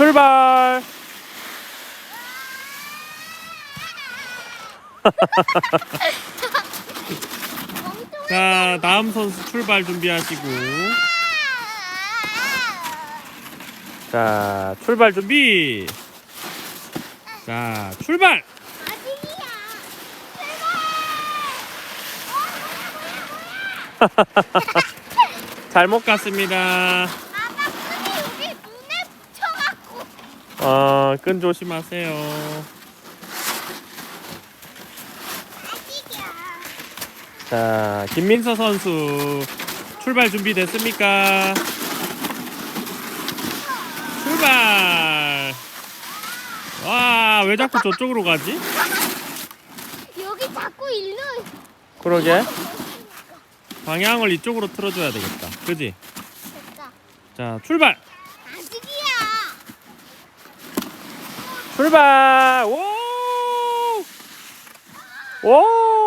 출발. 자, 다음 선수 출발 준비하시고. 자, 출발 준비. 자, 출발. 잘못 갔습니다. 아빠 끈이 여기 눈에 붙여갖고. 어, 끈 조심하세요. 자, 김민서 선수 출발 준비 됐습니까? 출발! 와, 왜 자꾸 저쪽으로 가지? 여기 자꾸 일로. 그러게. 방향을 이쪽으로 틀어줘야 되겠다. 그지? 됐다. 자, 출발! 아직이야. 출발! 오! 오!